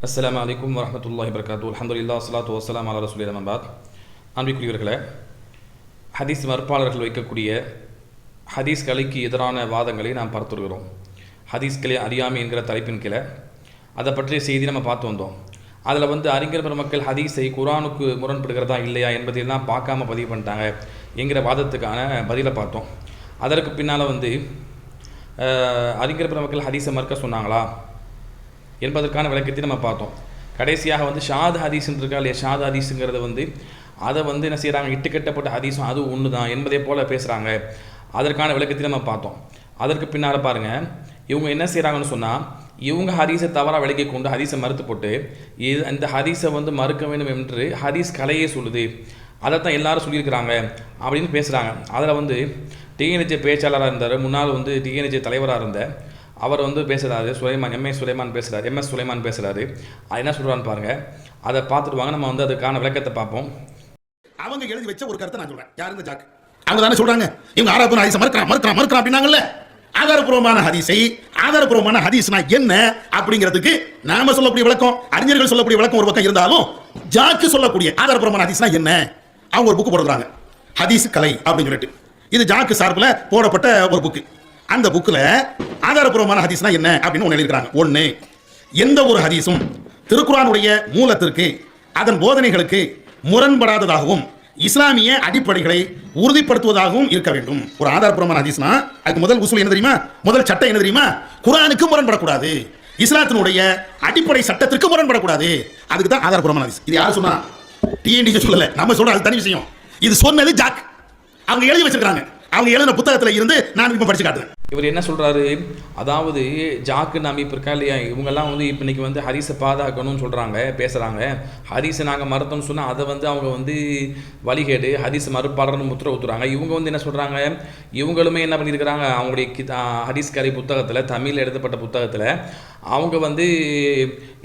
அஸ்லாம் அலைக்கும் வரமத்துல்லாஹி வரகாத்து அலமதுல்லா ஸலாத்து வஸ்ஸலாம் அலா ரசூலில்லாஹ் அம்மாத் அன்பிக்குரியவர்களை ஹதீஸ் மறுப்பாளர்கள் வைக்கக்கூடிய ஹதீஸ் கலைக்கு எதிரான வாதங்களை நாம் பார்த்துருக்கிறோம் வருகிறோம் அறியாமை என்கிற தலைப்பின் கீழே அதை பற்றிய செய்தி நம்ம பார்த்து வந்தோம் அதில் வந்து அறிஞர் பெருமக்கள் ஹதீஸை குரானுக்கு முரண்படுகிறதா இல்லையா என்பதையெல்லாம் பார்க்காம பதிவு பண்ணிட்டாங்க என்கிற வாதத்துக்கான பதிலை பார்த்தோம் அதற்கு பின்னால் வந்து அறிஞர் பெருமக்கள் ஹதீஸை மறுக்க சொன்னாங்களா என்பதற்கான விளக்கத்தை நம்ம பார்த்தோம். கடைசியாக வந்து ஷாத் ஹதீஸ்ன்னு இருக்கா இல்லையா? ஷாத் ஹதீஸுங்கிறத வந்து அதை வந்து என்ன செய்கிறாங்க இட்டுக்கட்டப்பட்ட ஹதீஸும் அது ஒன்று தான் என்பதை போல் பேசுகிறாங்க அதற்கான விளக்கத்தை நம்ம பார்த்தோம். அதற்கு பின்னால் பாருங்கள் இவங்க என்ன செய்கிறாங்கன்னு சொன்னால் இவங்க ஹதீஸை தவறாக விளக்கி கொண்டு ஹதீஸை மறுத்து போட்டு இது இந்த ஹதீஸை வந்து மறுக்க வேண்டும் என்று ஹதீஸ் கலையே சொல்லுது. அதைத்தான் எல்லாரும் சொல்லியிருக்கிறாங்க அப்படின்னு பேசுகிறாங்க அதில் வந்து டிஎன்ஜே பேச்சாளராக இருந்தார் முன்னால் வந்து டிஎன்ஜே தலைவராக இருந்த அவர் வந்து பேசுகிறாரு சுலைமான் எம்ஏ சுலைமான் பேசுகிறார் எம்எஸ் சுலைமான் பேசுகிறாரு அது என்ன சொல்கிறான்னு பாருங்கள் அதை பார்த்துட்டு வாங்க நம்ம வந்து அதுக்கான விளக்கத்தை பார்ப்போம். அவங்க எழுதி வச்ச ஒரு கருத்தை நான் சொல்கிறேன் யார் இந்த ஜாக்? அவங்க தானே சொல்கிறாங்க இவங்க ஆதாரப்பூர்வ ஹதீஸை மறுக்கிறான் மறுக்கிறான் மறுக்கிறான் அப்படின்னாங்கல்ல? ஆதாரப்பூர்வமான ஹதீஸை ஆதாரப்பூர்வமான ஹதீஸ்னா என்ன அப்படிங்கிறதுக்கு நாம சொல்லக்கூடிய விளக்கம் அறிஞர்கள் சொல்லக்கூடிய விளக்கம் ஒரு பக்கம் இருந்தாலும் ஜாக்கு சொல்லக்கூடிய ஆதாரப்பூர்வமான ஹதீஸ்னா என்ன? அவங்க ஒரு புக்கு போடுறாங்க ஹதீஸ் கலை அப்படின்னு சொல்லிட்டு. இது ஜாக்கு சார்பில் போடப்பட்ட ஒரு புக்கு அந்த புக்கில் ஆதாரப்பூர்வமான ஹதீஸ்னா என்ன அப்படின்னு ஒன்று எழுதியிருக்கிறாங்க. ஒன்று எந்த ஒரு ஹதீஸும் திருக்குறானுடைய மூலத்திற்கு அதன் போதனைகளுக்கு முரண்படாததாகவும் இஸ்லாமிய அடிப்படைகளை உறுதிப்படுத்துவதாகவும் இருக்க வேண்டும். ஒரு ஆதாரபூர்வமான ஹதீஸ்னா அதுக்கு முதல் உசூல் என்ன தெரியுமா? முதல் சட்டம் என்ன தெரியுமா? குரானுக்கு முரண்படக்கூடாது. இஸ்லாத்தினுடைய அடிப்படை சட்டத்திற்கு முரண்படக்கூடாது. அதுக்கு தான் ஆதாரபூர்வமான ஹதீஸ். இது யார் சொன்னா? டிஎன்டி சொல்லல. நம்ம சொல்ற அது தனி விஷயம். இது சொன்னது ஜாக். அவங்க எழுதி வச்சிருக்காங்க. அவங்க எழுதின புத்தகத்தில் இருந்து நான் இப்போ படிச்சு காட்டுறேன். இவர் என்ன சொல்கிறாரு அதாவது ஜாக்கு அமைப்பு இருக்கா இல்லையா? இவங்கெல்லாம் வந்து இப்போ இன்னைக்கு வந்து ஹரிஸை பாதுகாக்கணும்னு சொல்கிறாங்க பேசுகிறாங்க ஹரிஸை நாங்கள் மறுத்தோம்னு சொன்னால் அதை வந்து அவங்க வந்து வழிகேடு ஹரிஸ் மறுப்பாளர்னு முத்திர ஊற்றுறாங்க இவங்க வந்து என்ன சொல்கிறாங்க இவங்களுமே என்ன பண்ணியிருக்கிறாங்க? அவங்களுடைய கிதா ஹரிஸ் கரை புத்தகத்தில் தமிழில் எழுதப்பட்ட புத்தகத்தில் அவங்க வந்து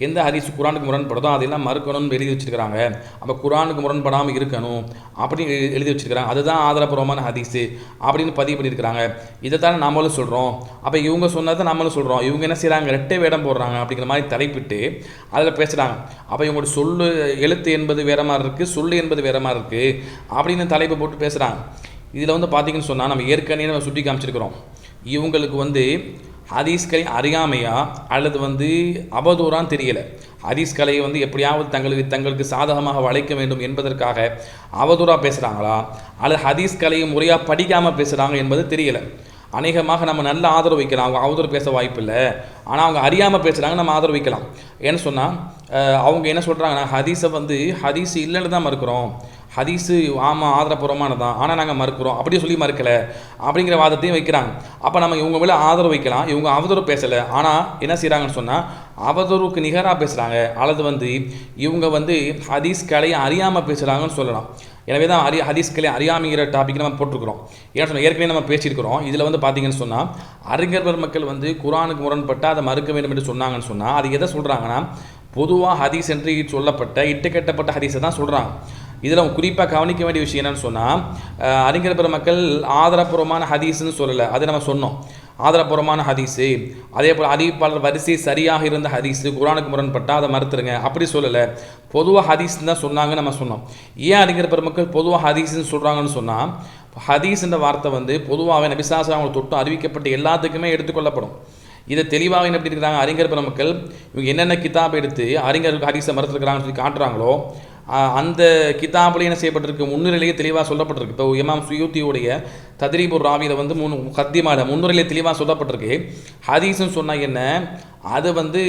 எந்த ஹரிஸ் குரானுக்கு முரண்படுதோ அதெல்லாம் மறுக்கணும்னு எழுதி வச்சுருக்கிறாங்க. அப்போ குரானுக்கு முரண்படாமல் இருக்கணும் அப்படின்னு எழுதி வச்சுருக்கிறாங்க. அதுதான் ஆதாரபூர்வமான ஹதீஸு அப்படின்னு பதிவு பண்ணியிருக்கிறாங்க. இதை தானே நம்மளும் சொல்கிறோம் அப்போ இவங்க சொன்னதை நம்மளும் சொல்கிறோம் இவங்க என்ன செய்கிறாங்க ரெட்டை வேடம் போடுறாங்க அப்படிங்கிற மாதிரி தலைப்பிட்டு அதில் பேசுகிறாங்க அப்போ இவங்களோட சொல்லு எழுத்து என்பது வேற மாதிரி இருக்குது சொல்லு என்பது வேற மாதிரி இருக்குது அப்படின்னு தலைப்பு போட்டு பேசுகிறாங்க இதில் வந்து பார்த்திங்கன்னு சொன்னால் நம்ம ஏற்கனவே நம்ம சுட்டி காமிச்சிருக்கிறோம். இவங்களுக்கு வந்து ஹதீஸ்களை அறியாமையா அல்லது வந்து அவதூறான்னு தெரியலை. ஹதீஸ்களை கலையை வந்து எப்படியாவது தங்களுக்கு தங்களுக்கு சாதகமாக வளைக்க வேண்டும் என்பதற்காக அவதூறாக பேசுகிறாங்களா அல்லது ஹதீஸ் கலையை முறையாக படிக்காமல் பேசுகிறாங்க என்பது தெரியலை. அநேகமாக நம்ம நல்ல ஆதரவு வைக்கலாம். அவங்க அவதூறு பேச வாய்ப்பில்லை. ஆனால் அவங்க அறியாமல் பேசுகிறாங்க நம்ம ஆதரவு வைக்கலாம். ஏன்னு சொன்னால் அவங்க என்ன சொல்கிறாங்கன்னா ஹதீஸை வந்து ஹதீஸ் இல்லைன்னு தான் மறுக்கிறோம். ஹதீஸு ஆமாம் ஆதரப்பூர்வமானதான் ஆனால் நாங்கள் மறுக்கிறோம். அப்படியே சொல்லி மறுக்கலை. அப்படிங்கிற வாதத்தையும் வைக்கிறாங்க. அப்போ நம்ம இவங்க மேலே ஆதரவு வைக்கலாம். இவங்க அவதூறு பேசலை. ஆனால் என்ன செய்கிறாங்கன்னு சொன்னால் அவதூறுக்கு நிகராக பேசுகிறாங்க அல்லது வந்து இவங்க வந்து ஹதீஸ் கலையை அறியாமல் பேசுகிறாங்கன்னு சொல்லலாம். எனவே தான் அறி ஹதீஸ்களை அறியாமைங்கிற டாபிக் நம்ம போட்டிருக்கிறோம். ஏன்னா சொன்னால் ஏற்கனவே நம்ம பேசியிருக்கிறோம். இதில் வந்து பார்த்தீங்கன்னு சொன்னால் அறிஞர் பெருமக்கள் வந்து குரானுக்கு முரண்பட்டு அதை மறுக்க வேண்டும் என்று சொன்னாங்கன்னு சொன்னால் அது எதை சொல்கிறாங்கன்னா பொதுவாக ஹதீஸ் என்று சொல்லப்பட்ட இட்டுக்கட்டப்பட்ட ஹதீஸை தான் சொல்கிறாங்க இதில் குறிப்பாக கவனிக்க வேண்டிய விஷயம் என்னென்னு சொன்னால் அறிஞர் பெருமக்கள் ஆதரப்பூர்வமான ஹதீஸ்ன்னு சொல்லலை. அதை நம்ம சொன்னோம். ஆதரப்பூர்வமான ஹதீஸு. அதே போல் அறிவிப்பாளர் வரிசை சரியாக இருந்த ஹதீஸு குரானுக்கு முரண்பட்டால் அதை மறுத்துருங்க. அப்படி சொல்லலை. பொதுவாக ஹதீஸ்னு தான் சொன்னாங்கன்னு நம்ம சொன்னோம். ஏன் அறிஞர் பெருமக்கள் பொதுவாக ஹதீஸ்ன்னு சொல்கிறாங்கன்னு சொன்னால் ஹதீஸ்ன்ற வார்த்தை வந்து பொதுவாகவே நபிசாசம் அவங்க தொட்டும் அறிவிக்கப்பட்ட எல்லாத்துக்குமே எடுத்துக்கொள்ளப்படும் இதை தெளிவாக என்ன பண்ணியிருக்கிறாங்க அறிஞர் பெருமக்கள் இவங்க என்னென்ன கிதாப் எடுத்து அறிஞர்கள் ஹதீஸை மறுத்துருக்கிறாங்கன்னு சொல்லி காட்டுறாங்களோ அந்த கிதாபில் என்ன செய்யப்பட்டிருக்கு? முன்னுரையிலேயே தெளிவாக சொல்லப்பட்டிருக்கு. இப்போ இமாம் சுயூத்தியுடைய தத்ரீபுர் ராவியில் வந்து மூணு கத்தியமாக முன்னுரையிலே தெளிவாக சொல்லப்பட்டிருக்கு. ஹதீஸ்ன்னு சொன்னால் என்ன? அது வந்து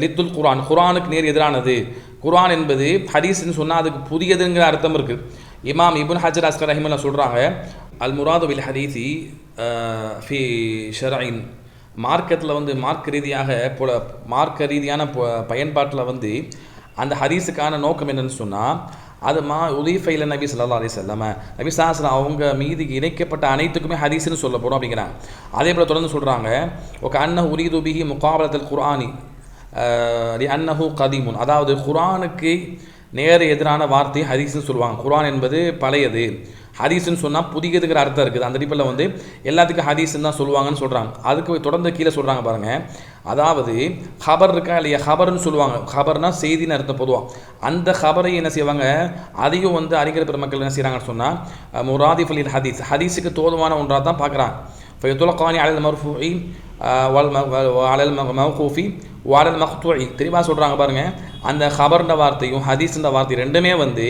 லித்துல் குரான் குரானுக்கு நேர் எதிரானது. குரான் என்பது ஹதீஸ்ன்னு சொன்னால் அதுக்கு புதியதுங்கிற அர்த்தம் இருக்குது இமாம் இபுன் ஹஜர் அஸ்கர் ரஹிமல்லா சொல்கிறாங்க அல் முராது வில் ஹதீசி ஃபி ஷரைன் மார்க்கத்தில் வந்து மார்க் ரீதியாக புல மார்க்க ரீதியான ப- பயன்பாட்டில் வந்து அந்த ஹதீஸுக்கான நோக்கம் என்னன்னு சொன்னால் அது மா உதீஃபைல நபி ஸல்லல்லாஹு அலி செல்லாம நபி சாஸ்லாம் அவங்க மீது இணைக்கப்பட்ட அனைத்துக்குமே ஹதீஸ்னு போகிறோம் அப்படிங்கிறாங்க. அதே போல் தொடர்ந்து சொல்கிறாங்க ఒక அன்ன உரிதுபிஹி முகாபலத்தில் குர்ஆனி அன்னஹு கதீமுன். அதாவது குரானுக்கு நேர எதிரான வார்த்தை ஹதீஸ்னு சொல்லுவாங்க. குரான் என்பது பழையது. ஹதீஸ்னு சொன்னால் புதியதுங்கிற அர்த்தம் இருக்குது. அந்த அடிப்படையில் வந்து எல்லாத்துக்கும் ஹதீஸ்ன்னு தான் சொல்லுவாங்கன்னு சொல்கிறாங்க அதுக்கு தொடர்ந்து கீழே சொல்கிறாங்க பாருங்கள் அதாவது ஹபர் இருக்கா இல்லையா? ஹபர்னு சொல்லுவாங்க. ஹபர்னா செய்தின்னு அர்த்தம் பொதுவாக அந்த ஹபரை என்ன செய்வாங்க? அதையும் வந்து அறிஞர் பெருமக்கள் என்ன செய்கிறாங்கன்னு சொன்னால் முராதிஃப் அலில் ஹதீஸ். ஹதீஸுக்கு தோதுவான ஒன்றாக தான் பார்க்குறாங்க. காணி அலல் மர்ஃபூஇ வல் அலல் மௌகூஃபி வாலல் மஹ்தூஇ தெளிவாக சொல்கிறாங்க பாருங்கள் அந்த ஹபர்ன்ற வார்த்தையும் ஹதீஸ்ன்ற வார்த்தை ரெண்டுமே வந்து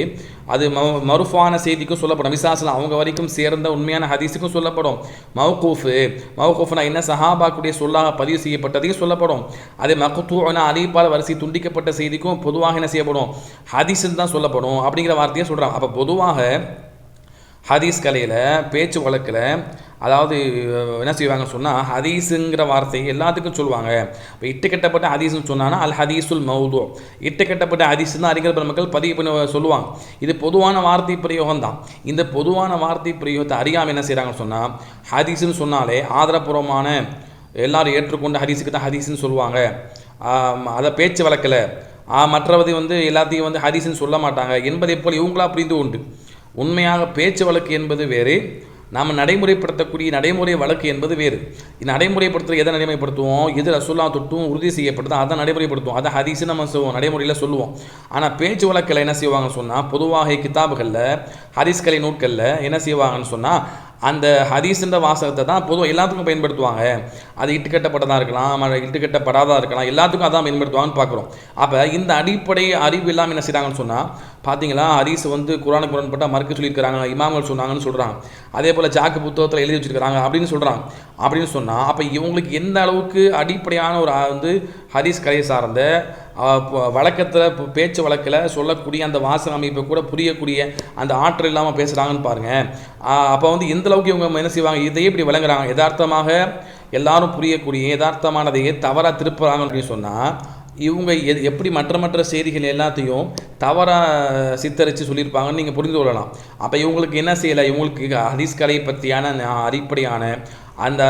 அது மௌ மருஃபான செய்திக்கும் சொல்லப்படும். விசாசனம் அவங்க வரைக்கும் சேர்ந்த உண்மையான ஹதீஸுக்கும் சொல்லப்படும். மௌகூஃபு மௌகூஃப்னா என்ன? சஹாபாக்குடைய சொல்லாக பதிவு செய்யப்பட்டதையும் சொல்லப்படும். அதே மக்தூனா அலிபால் வரிசை துண்டிக்கப்பட்ட செய்திக்கும் பொதுவாக என்ன செய்யப்படும்? ஹதீஸ்ன்னு தான் சொல்லப்படும் அப்படிங்கிற வார்த்தையை சொல்கிறாங்க அப்போ பொதுவாக ஹதீஸ் கலையில் பேச்சு வழக்கில் அதாவது என்ன செய்வாங்க சொன்னால் ஹதீஸுங்கிற வார்த்தை எல்லாத்துக்கும் சொல்லுவாங்க. இப்போ இட்டு கட்டப்பட்ட ஹதீஸ்னு சொன்னால் அல் ஹதீஸுல் மௌதோ. இட்டு கட்டப்பட்ட ஹதீஸ் தான் அறிஞர் பெருமக்கள் பதிவு பண்ணி சொல்லுவாங்க. இது பொதுவான வார்த்தை பிரயோகம் தான். இந்த பொதுவான வார்த்தை பிரயோகத்தை அறியாமல் என்ன செய்கிறாங்கன்னு சொன்னால் ஹதீஸ்னு சொன்னாலே ஆதரபூர்வமான எல்லாரும் ஏற்றுக்கொண்ட ஹதீஸுக்கு தான் ஹதீஸ்னு சொல்லுவாங்க. அதை பேச்சு வழக்கில் மற்றவது வந்து எல்லாத்தையும் வந்து ஹதீஸ்ன்னு சொல்ல மாட்டாங்க. என்பதை போல் இவங்களா புரிந்து உண்டு உண்மையாக பேச்சு வழக்கு என்பது வேறு நாம் நடைமுறைப்படுத்தக்கூடிய நடைமுறை வழக்கு என்பது வேறு. நடைமுறைப்படுத்துகிற எதை நடைமுறைப்படுத்துவோம்? எது ரசுல்லா தொட்டும் உறுதி செய்யப்படுதோ அதை நடைமுறைப்படுத்துவோம். அதை ஹதீஸ் நம்ம செய்வோம் நடைமுறையில் சொல்லுவோம். ஆனால் பேச்சு வழக்கில் என்ன செய்வாங்கன்னு சொன்னால் பொதுவாக கிதாபுகளில் ஹதீஸ் கலை நூட்களில் என்ன செய்வாங்கன்னு சொன்னால் அந்த ஹதீஸ்ன்ற வாசகத்தை தான் பொதுவாக எல்லாத்துக்கும் பயன்படுத்துவாங்க. அது இட்டுக்கட்டப்பட்டதாக இருக்கலாம் ம- இட்டுக்கட்டப்படாதா இருக்கலாம் எல்லாத்துக்கும் அதான் பயன்படுத்துவாங்கன்னு பார்க்குறோம் அப்போ இந்த அடிப்படை அறிவு இல்லாமல் என்ன செய்கிறாங்கன்னு சொன்னால் பார்த்தீங்களா ஹதீஸ் வந்து குரானுக்கு முரண்பட்டால் மறுக்க சொல்லியிருக்கிறாங்க இமாம்கள் சொன்னாங்கன்னு சொல்கிறாங்க அதே போல் ஜாக்கு புத்தகத்தில் எழுதி வச்சிருக்கிறாங்க அப்படின்னு சொல்கிறாங்க அப்படின்னு சொன்னால் அப்போ இவங்களுக்கு எந்த அளவுக்கு அடிப்படையான ஒரு வந்து ஹதீஸ் கலை சார்ந்த வழக்கத்தில் பேச்சு வழக்கில் சொல்லக்கூடிய அந்த வாசன அமைப்பை கூட புரியக்கூடிய அந்த ஆற்றல் இல்லாமல் பேசுகிறாங்கன்னு பாருங்கள் அப்போ வந்து எந்தளவுக்கு இவங்க என்ன செய்வாங்க? இதையே இப்படி விளங்குறாங்க? யதார்த்தமாக எல்லாரும் புரியக்கூடிய யதார்த்தமானதையே தவறாக திருப்புறாங்க அப்படின்னு சொன்னால் இவங்க எது எப்படி மற்ற மற்ற செய்திகள் எல்லாத்தையும் தவறாக சித்தரித்து சொல்லியிருப்பாங்கன்னு நீங்கள் புரிந்து கொள்ளலாம். அப்போ இவங்களுக்கு என்ன செய்யலை? இவங்களுக்கு ஹதீஸ் கலை பற்றியான அடிப்படையான அந்த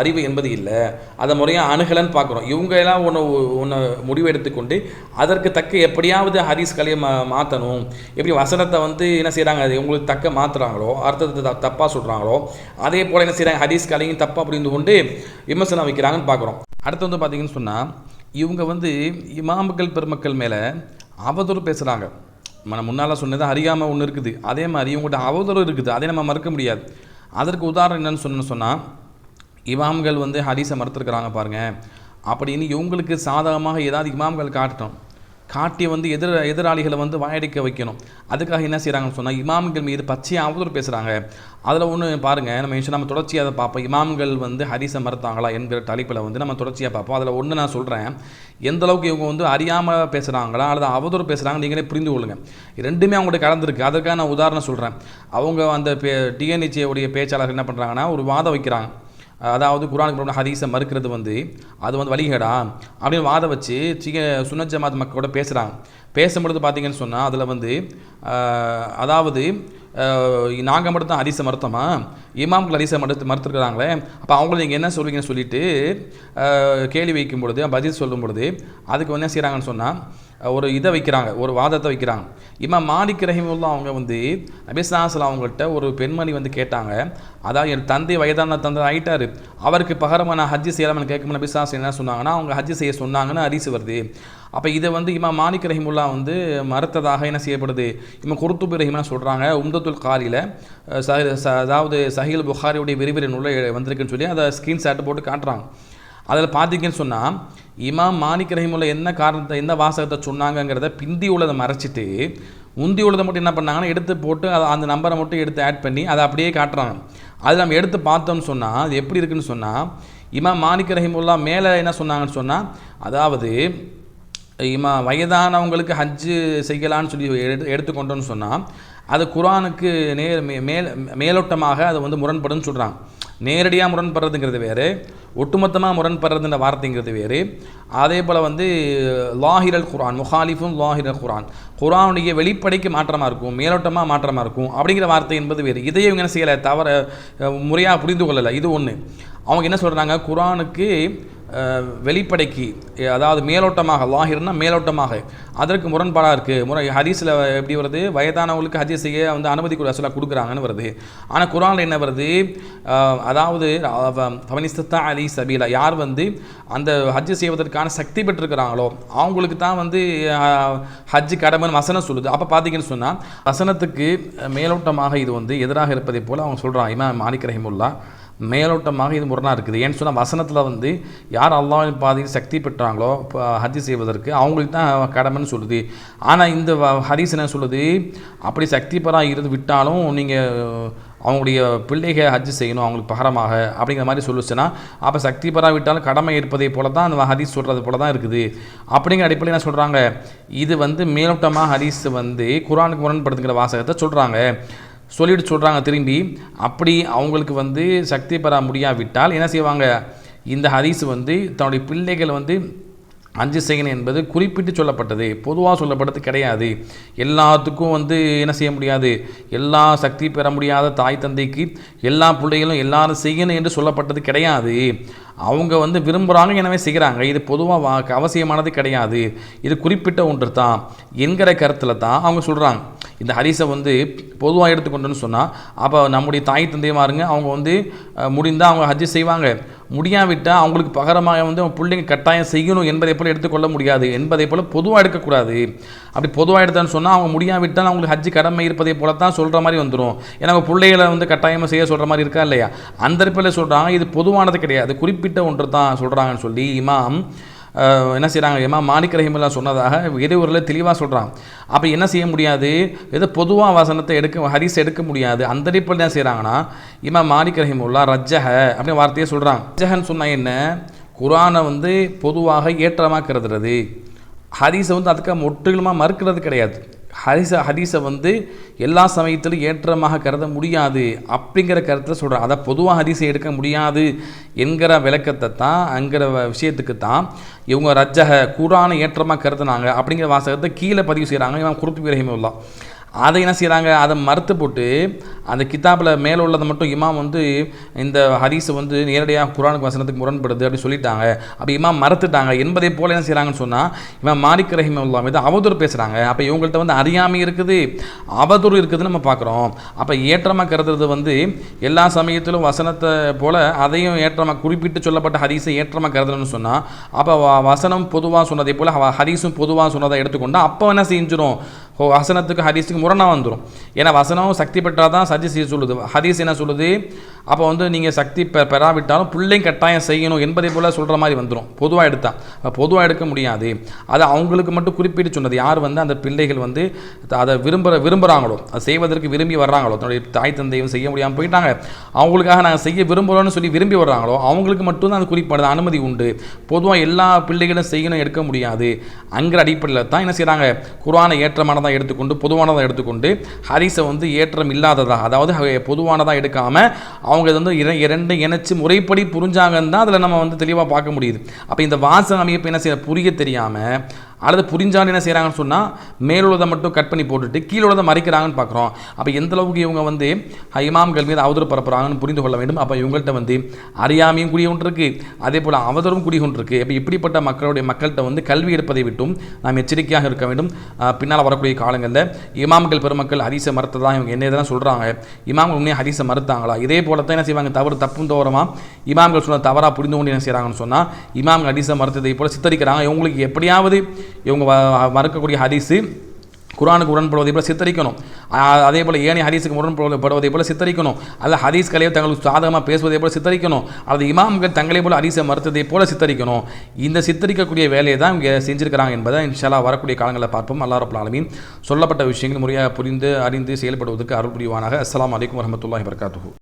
அறிவு என்பது இல்லை. அதை முறையாக அணுகலன்னு பார்க்குறோம். இவங்க எல்லாம் ஒன்று ஒன்று முடிவு எடுத்துக்கொண்டு அதற்கு தக்க எப்படியாவது ஹதீஸ் கலையை மா மாற்றணும் எப்படி வசனத்தை வந்து என்ன செய்கிறாங்க அது இவங்களுக்கு தக்க மாற்றுறாங்களோ அர்த்தத்தை த தப்பாக சொல்கிறாங்களோ அதே போல் என்ன செய்கிறாங்க ஹரிஸ் கலையும் தப்பாக புரிந்து கொண்டு விமர்சனம் வைக்கிறாங்கன்னு பார்க்குறோம். அடுத்து வந்து பார்த்திங்கன்னு சொன்னால் இவங்க வந்து இமாமுக்கள் பெருமக்கள் மேலே அவதூறு பேசுகிறாங்க நம்ம முன்னால் சொன்னது அறியாமல் ஒன்று இருக்குது. அதே மாதிரி இவங்கள்ட்ட அவதூறு இருக்குது. அதை நம்ம மறுக்க முடியாது. அதற்கு உதாரணம் என்னென்னு சொன்னு சொன்னால் இமாம்கள் வந்து ஹதீஸை மறுத்துருக்குறாங்க பாருங்கள் அப்படின்னு இவங்களுக்கு சாதகமாக ஏதாவது இமாம்கள் காட்டணும். காட்டி வந்து எதிர் எதிராளிகளை வந்து வாயடிக்க வைக்கணும். அதுக்காக என்ன செய்கிறாங்கன்னு சொன்னால் இமாம்கள் மீது பச்சையாக அவதூறு பேசுகிறாங்க அதில் ஒன்று பாருங்கள் நம்ம விஷயம் நம்ம தொடர்ச்சியாக அதை பார்ப்போம். இமாம்கள் வந்து ஹரிசை மறுத்தாங்களா என்கிற தலைப்பில் வந்து நம்ம தொடர்ச்சியாக பார்ப்போம். அதில் ஒன்று நான் சொல்கிறேன் எந்த அளவுக்கு இவங்க வந்து அறியாமல் பேசுகிறாங்களா அல்லது அவதூறு பேசுகிறாங்க நீங்களே புரிந்து கொள்ளுங்கள் ரெண்டுமே அவங்கள்ட்ட கலந்துருக்கு. அதற்காக நான் உதாரணம் சொல்கிறேன் அவங்க அந்த பே TNHA உடைய பேச்சாளர் என்ன பண்ணுறாங்கன்னா ஒரு வாதம் வைக்கிறாங்க. அதாவது குரானுக்கு புறம்பான ஹதீஸை மறுக்கிறது வந்து அது வந்து வழிகேடா அப்படின்னு வாதம் வச்சு சிக சுன்னத் ஜமாத் மக்களோட பேசுகிறாங்க பேசும்பொழுது பார்த்தீங்கன்னு சொன்னால் அதில் வந்து அதாவது நாங்கள் மட்டும் தான் ஹதீஸை மறுத்தோமா? இமாம்கள் ஹதீஸை மறுத்து மறுத்துருக்குறாங்களே? அப்போ அவங்கள நீங்கள் என்ன சொல்லுவீங்கன்னு சொல்லிட்டு கேள்வி வைக்கும் பொழுது பதில் சொல்லும் பொழுது அதுக்கு வந்து என்ன செய்கிறாங்கன்னு சொன்னால் ஒரு இதை வைக்கிறாங்க ஒரு வாதத்தை வைக்கிறாங்க. இம்மா மாலிக் ரஹிமுல்லா அவங்க வந்து நபிசாசல் அவங்கள்ட்ட ஒரு பெண்மணி வந்து கேட்டாங்க அதாவது என் தந்தை வயதான தந்தை ஆகிட்டார் அவருக்கு பகரமாக நான் ஹஜ்ஜி செய்யலாம்னு கேட்கும் நபிசாஸ் என்ன சொன்னாங்கன்னா அவங்க ஹஜ்ஜி செய்ய சொன்னாங்கன்னு அரிசி வருது. அப்போ இதை வந்து இம்மா மாலிக் ரஹிமுல்லா வந்து மறுத்ததாக என்ன செய்யப்படுது? இம்மா குருத்துபி ரஹிம்னா சொல்கிறாங்க உம்தத்துல் காரியில் அதாவது சஹீல் புகாரியுடைய விரிவிரை நூலை வந்திருக்குன்னு சொல்லி அதை ஸ்க்ரீன்ஷாட் போட்டு காட்டுறாங்க. அதில் பார்த்தீங்கன்னு சொன்னால் இமாம் மாணிக் ரஹிமுல்ல என்ன காரணத்தை என்ன வாசகத்தை சொன்னாங்கங்கிறத பிந்தி உள்ளதை மறைச்சிட்டு முந்தி உள்ளதை மட்டும் என்ன பண்ணாங்கன்னா எடுத்து போட்டு அதை அந்த நம்பரை மட்டும் எடுத்து ஆட் பண்ணி அதை அப்படியே காட்டுறாங்க. அது நம்ம எடுத்து பார்த்தோம்னு சொன்னால் அது எப்படி இருக்குன்னு சொன்னால் இமாம் மாணிக் ரஹிமுல்லா மேலே என்ன சொன்னாங்கன்னு சொன்னால் அதாவது இமா வயதானவங்களுக்கு ஹஜ்ஜு செய்யலான்னு சொல்லி எடுத்து எடுத்துக்கொண்டோன்னு சொன்னால் அது குரானுக்கு நேர் மே மேல் மேலோட்டமாக அது வந்து முரண்படுன்னு சொல்கிறாங்க நேரடியாக முரண்படுறதுங்கிறது வேறு ஒட்டுமொத்தமாக முரண்படுறதுன்ற வார்த்தைங்கிறது வேறு. அதே போல் வந்து லாஹிரல் குரான் முஹாலிஃபும் லாஹிரல் குரான் குரானுடைய வெளிப்படைக்கு மாற்றமாக இருக்கும் மேலோட்டமாக மாற்றமாக இருக்கும் அப்படிங்கிற வார்த்தை என்பது வேறு. இதையே இவங்க என்ன செய்யலை தவற முறையாக புரிந்து கொள்ளலை. இது ஒன்று அவங்க என்ன சொல்கிறாங்க குரானுக்கு வெளிப்படைக்கு அதாவது மேலோட்டமாக லாஹிர்னா மேலோட்டமாக. அதற்கு முரண்பாடாக இருக்குது முறை ஹதீஸில் எப்படி வருது? வயதானவங்களுக்கு ஹதீஸ் செய்ய வந்து அனுமதி அசலாக கொடுக்குறாங்கன்னு வருது. ஆனால் குரானில் என்ன வருது? அதாவது பவனிஸ்தா அலி சபீலா யார் வந்து அந்த ஹஜ் செய்வதற்கான சக்தி பெற்றிருக்கிறாங்களோ அவங்களுக்கு தான் வந்து ஹஜ்ஜு கடமைன்னு வசனம் சொல்லுது. அப்போ பார்த்தீங்கன்னு சொன்னால் வசனத்துக்கு மேலோட்டமாக இது வந்து எதிராக இருப்பதை போல் அவங்க சொல்கிறாங்க இமாம் மாலிக் ரஹிமுல்லா மேலோட்டமாக இது முரணாக இருக்குது. ஏன்னு சொன்னால் வசனத்தில் வந்து யார் அல்லாவின் பாதையில் சக்தி பெற்றாங்களோ ஹஜ் செய்வதற்கு அவங்களுக்கு தான் கடமைன்னு சொல்லுது. ஆனால் இந்த ஹரிஸ் என்ன சொல்லுது? அப்படி சக்தி பெறா இருந்து விட்டாலும் நீங்கள் அவங்களுடைய பிள்ளைகள் ஹஜ் செய்யணும் அவங்களுக்கு பகரமாக அப்படிங்கிற மாதிரி சொல்லுச்சுன்னா அப்போ சக்தி பெறாவிட்டாலும் கடமை இருப்பதை போல தான் அந்த ஹதீஸ் சொல்கிறது போல தான் இருக்குது. அப்படிங்கிற அடிப்படையில் என்ன சொல்கிறாங்க இது வந்து மேலோட்டமாக ஹதீஸ் வந்து குரானுக்கு முரண்படுத்துங்கிற வாசகத்தை சொல்கிறாங்க சொல்லிட்டு சொல்கிறாங்க திரும்பி. அப்படி அவங்களுக்கு வந்து சக்தி பெற முடியாவிட்டால் என்ன செய்வாங்க? இந்த ஹதீஸ் வந்து தன்னுடைய பிள்ளைகள் வந்து அஞ்சு செய்யணும் என்பது குறிப்பிட்டு சொல்லப்பட்டது. பொதுவாக சொல்லப்பட்டது கிடையாது. எல்லாத்துக்கும் வந்து என்ன செய்ய முடியாது? எல்லா சக்தி பெற முடியாத தாய் தந்தைக்கு எல்லா பிள்ளைகளும் எல்லாரும் செய்யணும் என்று சொல்லப்பட்டது கிடையாது. அவங்க வந்து விரும்புகிறாங்க எனவே செய்கிறாங்க. இது பொதுவாக அவசியமானது கிடையாது. இது குறிப்பிட்ட ஒன்று தான் என்கிற கருத்தில் தான் அவங்க சொல்கிறாங்க இந்த ஹரிசை வந்து பொதுவாக எடுத்துக்கொண்டோன்னு சொன்னால் அப்போ நம்முடைய தாய் தந்தையமாருங்க அவங்க வந்து முடிந்தால் அவங்க ஹஜ்ஜு செய்வாங்க. முடியாவிட்டால் அவங்களுக்கு பகரமாக வந்து அவங்க பிள்ளைங்க கட்டாயம் செய்யணும் என்பதை போல் எடுத்துக்கொள்ள முடியாது. என்பதை போல் பொதுவாக எடுக்கக்கூடாது. அப்படி பொதுவாக எடுத்தான்னு சொன்னால் அவங்க முடியாவிட்டால் அவங்களுக்கு ஹஜ்ஜு கடமை இருப்பதை போல தான் சொல்கிற மாதிரி வந்துடும் ஏன்னா அவங்க பிள்ளைகளை வந்து கட்டாயமாக செய்ய சொல்கிற மாதிரி இருக்கா இல்லையா? அந்த அடிப்படையில் சொல்கிறாங்க இது பொதுவானது கிடையாது. குறிப்பிட்ட ஒன்று தான் சொல்கிறாங்கன்னு சொல்லி இமாம் என்ன செய்கிறாங்க இமாம் மாணிக் ரஹிமுல்லா சொன்னதாக இடையூரில் தெளிவாக சொல்கிறான் அப்போ என்ன செய்ய முடியாது? ஏதோ பொதுவாக வசனத்தை எடுக்க ஹரிஸ் எடுக்க முடியாது. அந்த அடிப்படையில் என்ன செய்கிறாங்கன்னா இமா மாணிக் ரஹிமுல்லா ரஜ்ஜஹ அப்படின்னு வார்த்தையை சொல்கிறாங்க ரஜ்ஜஹன்னு சொன்னால் என்ன? குரானை வந்து பொதுவாக ஏற்றமாக கருதுறது. ஹதீஸை வந்து அதுக்காக முற்றிலுமாக மறுக்கிறது கிடையாது. ஹரிச ஹதீஸை வந்து எல்லா சமயத்திலும் ஏற்றமாக கருத முடியாது அப்படிங்கிற கருத்தில் சொல்கிறார் அதை பொதுவாக ஹதீஸை எடுக்க முடியாது என்கிற விளக்கத்தை தான் அங்கிற வ- விஷயத்துக்கு தான் இவங்க ரஜ்ஜக கூடான ஏற்றமாக கருதுனாங்க அப்படிங்கிற வாசகத்தை கீழே பதிவு செய்கிறாங்க இவன் குருத்து ரஹிமுல்லா அதை என்ன செய்கிறாங்க அதை மறுத்து போட்டு அந்த கிதாபில் மேலே உள்ளதை மட்டும் இமாம் வந்து இந்த ஹதீஸை வந்து நேரடியாக குரானுக்கு வசனத்துக்கு முரண்படுது அப்படின்னு சொல்லிட்டாங்க. அப்போ இமாம் மறுத்துட்டாங்க. என்பதை போல என்ன செய்கிறாங்கன்னு சொன்னால் இவன் மாலிக் ரஹிமுல்லா மீது அவதூறு பேசுகிறாங்க அப்போ இவங்கள்ட்ட வந்து அறியாமை இருக்குது. அவதூறு இருக்குதுன்னு நம்ம பார்க்குறோம். அப்போ ஏற்றமாக கருதுறது வந்து எல்லா சமயத்திலும் வசனத்தை போல் அதையும் ஏற்றமாக குறிப்பிட்டு சொல்லப்பட்ட ஹதீஸை ஏற்றமாக கருதணும்னு சொன்னால் அப்போ வசனம் பொதுவாக சொன்னதை போல் ஹரிசும் ஹதீஸும் பொதுவாக சொன்னதை எடுத்துக்கொண்டால் அப்போ என்ன செஞ்சிடும் ஹோ வசனத்துக்கு ஹதீஸுக்கு முரணாக வந்துடும் ஏன்னா வசனம் சக்தி பெற்றால் தான் சஜி செய்ய சொல்லுது. ஹதீஸ் என்ன சொல்லுது? அப்போ வந்து நீங்கள் சக்தி பெ பெறாவிட்டாலும் பிள்ளைங்க கட்டாயம் செய்யணும் என்பதை போல் சொல்கிற மாதிரி வந்துடும் பொதுவாக எடுத்தால் பொதுவாக எடுக்க முடியாது. அது அவங்களுக்கு மட்டும் குறிப்பிட்டு சொன்னது யார் வந்து அந்த பிள்ளைகள் வந்து அதை விரும்புகிற விரும்புகிறாங்களோ அதை செய்வதற்கு விரும்பி வர்றாங்களோ தன்னுடைய தாய் தந்தையும் செய்ய முடியாமல் போயிட்டாங்க. அவங்களுக்காக நாங்கள் செய்ய விரும்புகிறோன்னு சொல்லி விரும்பி வர்றாங்களோ அவங்களுக்கு மட்டும்தான் அது குறிப்பாடு அனுமதி உண்டு. பொதுவாக எல்லா பிள்ளைகளும் செய்யணும் எடுக்க முடியாது. அங்கிற அடிப்படையில் தான் என்ன செய்கிறாங்க குர்ஆனை ஏற்றமானதாக எடுத்துக்கொண்டு பொதுவானதாக எடுத்துக்கொண்டு ஹரிஸை வந்து ஏற்றம் இல்லாததாக அதாவது பொதுவானதாக எடுக்காமல் அவங்க இது வந்து இர இரண்டு இணைச்சு முறைப்படி புரிஞ்சாங்கன்னு தான் அதில் நம்ம வந்து தெளிவாக பார்க்க முடியுது. அப்போ இந்த வாசக அமைப்பு என்ன செய்ய புரிய தெரியாமல் அல்லது புரிஞ்சான்னு என்ன செய்கிறாங்கன்னு சொன்னால் மேலுள்ளதை மட்டும் கட் பண்ணி போட்டுட்டு கீழுள்ளதை மறைக்கிறாங்கன்னு பார்க்குறோம். அப்போ எந்த அளவுக்கு இவங்க வந்து இமாம்கள் மீது அவதூறு பரப்புகிறாங்கன்னு புரிந்து கொள்ள வேண்டும். அப்போ இவங்கள்ட்ட வந்து அறியாமையும் குடி ஒன்று இருக்குது அதே போல் அவதரும் குடி ஒன்று இருக்குது அப்போ இப்படிப்பட்ட மக்களுடைய மக்கள்கிட்ட வந்து கல்வி எடுப்பதை விட்டும் நாம் எச்சரிக்கையாக இருக்க வேண்டும். பின்னால் வரக்கூடிய காலங்களில் இமாம்கள் பெருமக்கள் ஹதீஸை மறுத்ததாக இவங்க என்ன இதெல்லாம் சொல்கிறாங்க இமாம்கள் உண்மையாக ஹரிசை மறுத்தாங்களா? இதே போல தான் என்ன செய்வாங்க? தவறு தப்பும் தோறமாக இமாம்கள் சொன்ன தவறாக புரிந்து கொண்டு என்ன செய்கிறாங்கன்னு சொன்னால் இமாம்கள் ஹதீஸை மறுத்ததை போல சித்தரிக்கிறாங்க. இவங்களுக்கு எப்படியாவது இவங்க வ- மறுக்கக்கூடிய ஹதீஸு. குரானுக்கு உடன்படுவதை போல சித்தரிக்கணும். அதே போல் ஏனைய ஹதீஸுக்கு உடன்படுவதை போல சித்தரிக்கணும். அல்ல ஹதீஸ்களையோ தங்களுக்கு சாதகமாக பேசுவதை போல சித்தரிக்கணும். அல்லது இமாம்கள் தங்களை போல ஹதீஸை மறுத்ததை போல சித்தரிக்கணும். இந்த சித்தரிக்கக்கூடிய வேலையை தான் இங்கே செஞ்சுருக்கிறாங்க என்பதை இன்ஷாலா வரக்கூடிய காலங்களில் பார்ப்போம். அல்லா ரபுல் சொல்லப்பட்ட விஷயங்கள் முறையாக புரிந்து அறிந்து செயல்படுவதற்கு அருள் புரிவானாக. அஸ்லாம் வலைக்கம் வரமத்துல்லாஹி வபரகாத்துஹு.